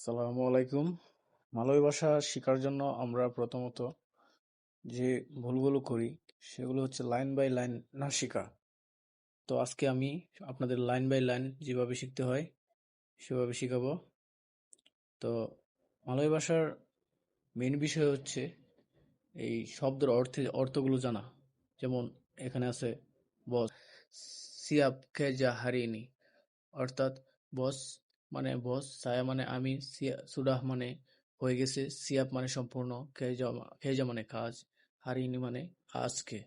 সালামু আলাইকুম। মালয় ভাষা শেখার জন্য আমরা প্রথমত যে ভুলগুলো করি, সেগুলো হচ্ছে লাইন বাই লাইন না শেখা। তো আজকে আমি আপনাদের লাইন বাই লাইন যেভাবে শিখতে হয়, সেভাবে শেখাবো। তো মালয় ভাষার মেন বিষয় হচ্ছে এই শব্দের অর্থে, অর্থগুলো জানা। যেমন এখানে আছে বস, সিয়াব খেজা হারিনি অর্থাৎ বস মানে বস ছায়া মানে আমি সুডাহ মানে হয়ে গেছে সিয়াব মানে সম্পূর্ণ খেজা মানে কাজ, হারিনি মানে আজকে।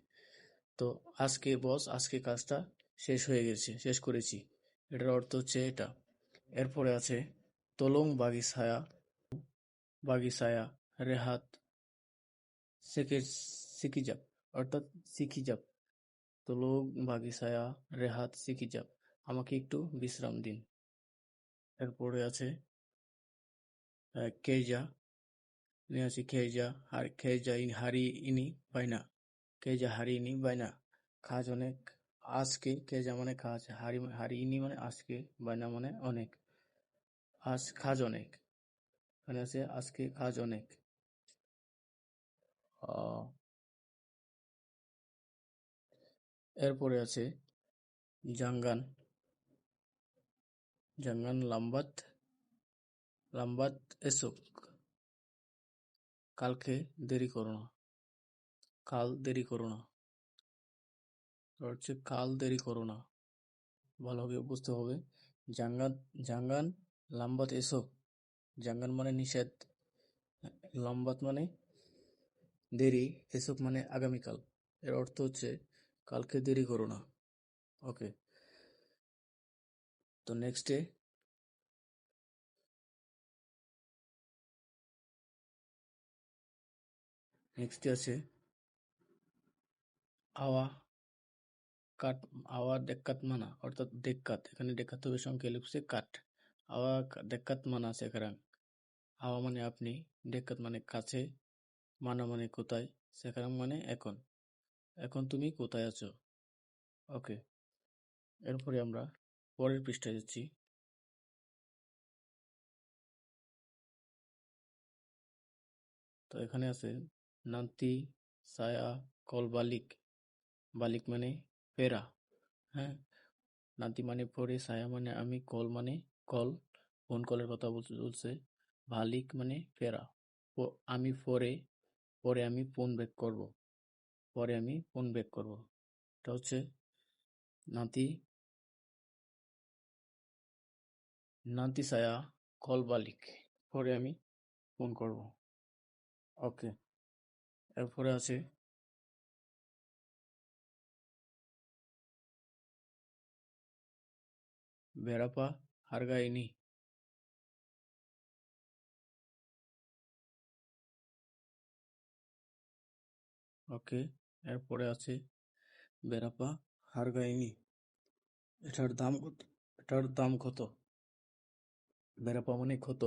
তো আজকে বস আজকে কাজটা শেষ হয়ে গেছে, শেষ করেছি। এটার অর্থ হচ্ছে এটা। এরপরে আছে, তলং বাগি ছায়া বাগি ছায়া রেহাত সিকিজাব, অর্থাৎ শিখি সিকিজাব। তলং বাগি ছায়া রেহাত শিখি সিকিজাব। আমাকে একটু বিশ্রাম দিন। এরপরে আছে কেজা আছে খেজা আর খেজা ইন, হারি ইনি, বাইনা। কেজা হারি ইনি, বাইনা। কাজ অনেক আজকে কেজা মানে কাজ হারি হারি ইনি মানে আজকে, বাইনা মানে অনেক। আজ কাজ অনেক। মানে আছে আজকে কাজ অনেক। এরপরে আছে জাঙ্গান। Jangan lambat lambat esok কালকে দেরি করো না। কাল দেরি করো না। হচ্ছে কাল দেরি করো না। ভালোভাবে বুঝতে হবে। জাঙ্গান জাঙ্গান, লাম্বাত এসব জাঙ্গান মানে নিষেধ। লম্বাত মানে দেরি এসব মানে আগামীকাল। এর অর্থ হচ্ছে, কালকে দেরি করো না। ওকে। তো নেক্সট ডে নেক্সট আছে আওয়া কাট, আওয়া ডেক্কাত মানা অর্থাৎ ডেক্কাত এখানে ডেক্কাত হবে সংখ্যা লিখছে কাট। আওয়া ডেক্কাত মানা সেখারাং আওয়া মানে আপনি ডেক্কাত মানে কাছে, মানা মানে কোথায় সেখারাং মানে এখন। এখন তুমি কোথায় আছো? ওকে এরপরে আমরা পরের পৃষ্ঠায় যাচ্ছি। তো এখানে আছে, নান্তি সায়া কল বালিক। বালিক মানে ফেরা হ্যাঁ? নান্তি মানে পরে সায়া মানে আমি, কল মানে কল। ফোন কলের কথা বলছে বালিক মানে ফেরা। আমি পরে পরে আমি ফোন ব্যাক করব। পরে আমি ফোন ব্যাক করব। এটা হচ্ছে নাতি নান্তি সায়া কল বালিক। পরে আমি ফোন করব। ওকে। এরপরে আছে বেড়াপা, হারগাইনি। ওকে। এরপরে আছে বেড়াপা, হারগাইনি। এটার দাম কত? এটার দাম কত? বেড়াপা মানে কত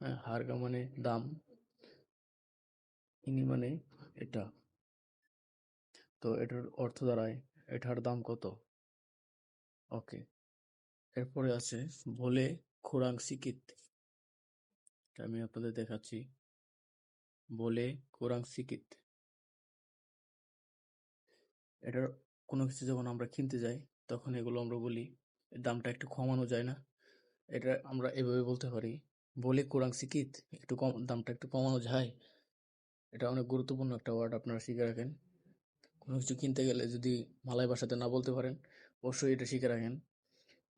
হ্যাঁ হারগা মানে দাম, ইনি মানে এটা। তো এটার অর্থ দাঁড়ায়, এটার দাম কত? ওকে, এরপরে আছে, বলে খোরাং সিকিত। আমি আপনাদের দেখাচ্ছি। বলে কোরআং সিকিত। এটার কোনো কিছু যখন আমরা কিনতে যাই, তখন এগুলো আমরা বলি, দামটা একটু কমানো যায় না। এটা আমরা এভাবে বলতে পারি। বলে কোরআং সিকিত একটু কম, দামটা একটু কমানো যায়। এটা অনেক গুরুত্বপূর্ণ একটা ওয়ার্ড আপনারা শিখে রাখেন। কোনো কিছু কিনতে গেলে যদি মালয় ভাষাতে না বলতে পারেন, অবশ্যই এটা শিখে রাখেন।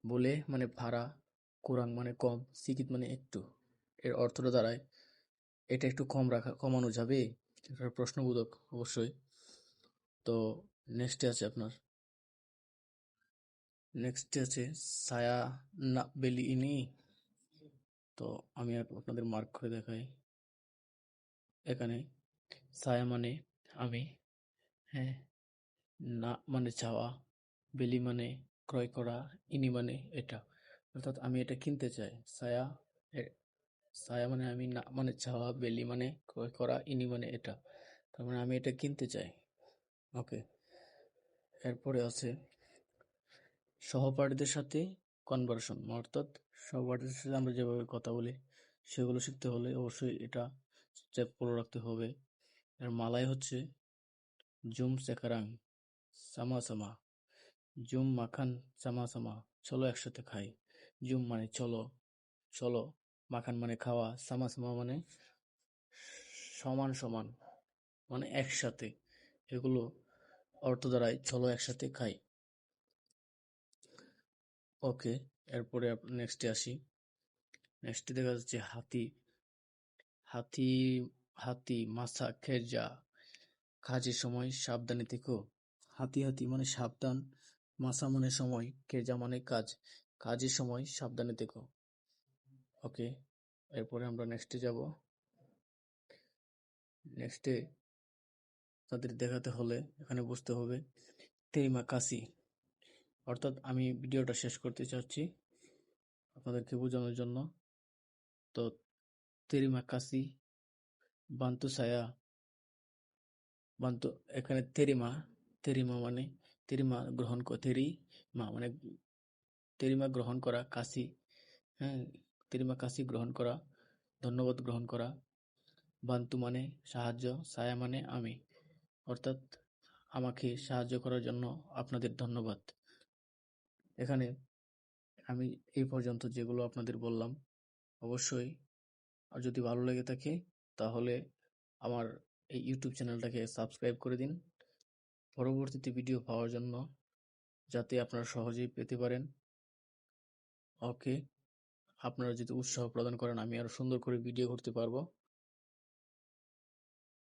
বলে মানে ভাড়া, কোরআন মানে কম সিকিত মানে একটু। এর অর্থটা দাঁড়ায়। এটা একটু কম রাখা, কমানো যাবে? প্রশ্নবোধক অবশ্যই। তো নেক্সটে আছে আপনার। নেক্সটে আছে সায়া না বেলি ইনি। তো আমি আপনাদের মার্ক করে দেখাই। এখানে সায়া মানে আমি হ্যাঁ না মানে চাওয়া বেলি মানে ক্রয় করা, ইনি মানে এটা। অর্থাৎ আমি এটা কিনতে চাই। সায়া সায়া মানে আমি না মানে চাওয়া বেলি মানে ক্রয় করা, ইনি মানে এটা। তার মানে আমি এটা কিনতে চাই। ওকে। এরপরে আছে সহপাঠীদের সাথে কনভার্সন অর্থাৎ সহপাঠীদের সাথে আমরা যেভাবে কথা বলি, সেগুলো শিখতে হলে অবশ্যই এটা স্টেপ ফলো রাখতে হবে। এর মালাই হচ্ছে, জুম সেকারাং, সামা সামা। জুম মাখান, সামা সামা। চলো একসাথে খাই। জুম মানে চলো চলো। মাখান মানে খাওয়া, সামা সামা মানে সমান সমান মানে একসাথে। এগুলো অর্থ দ্বারাই চলো একসাথে খাই। ওকে, এরপরে নেক্সটে আসি। নেক্সটে দেখা যাচ্ছে হাতি। হাতি হাতি, মাছা খেজা কাজের সময় সাবধানে থেকো। হাতি হাতি মানে সাবধান, মাছা মানে সময় খেজা মানে কাজ। কাজের সময় সাবধানে থেকো। ওকে, এরপরে আমরা নেক্সটে যাব। নেক্সটে তাদের দেখাতে হলে এখানে বুঝতে হবে। তেরিমা কাসি। অর্থাৎ আমি ভিডিওটা শেষ করতে চাচ্ছি আপনাদেরকে বোঝানোর জন্য। তো তেরিমা কাসি বান্তু সায়া বান্তু এখানে তেরিমা তেরিমা মানে তেরিমা গ্রহণ তেরি, মা মানে তেরিমা গ্রহণ করা, কাশি হ্যাঁ তেরিমা কাশি গ্রহণ করা, ধন্যবাদ গ্রহণ করা। বান্তু মানে সাহায্য, সায়া মানে আমি। অর্থাৎ আমাকে সাহায্য করার জন্য আপনাদের ধন্যবাদ। এখানে আমি এই পর্যন্ত যেগুলো আপনাদের বললাম, অবশ্যই আর যদি ভালো লেগে থাকে তাহলে আমার এই ইউটিউব চ্যানেলটাকে সাবস্ক্রাইব করে দিন। পরবর্তীতে ভিডিও পাওয়ার জন্য যাতে আপনারা সহজেই পেতে পারেন। ওকে আপনারা যদি উৎসাহ প্রদান করেন, আমি আরও সুন্দর করে ভিডিও করতে পারব।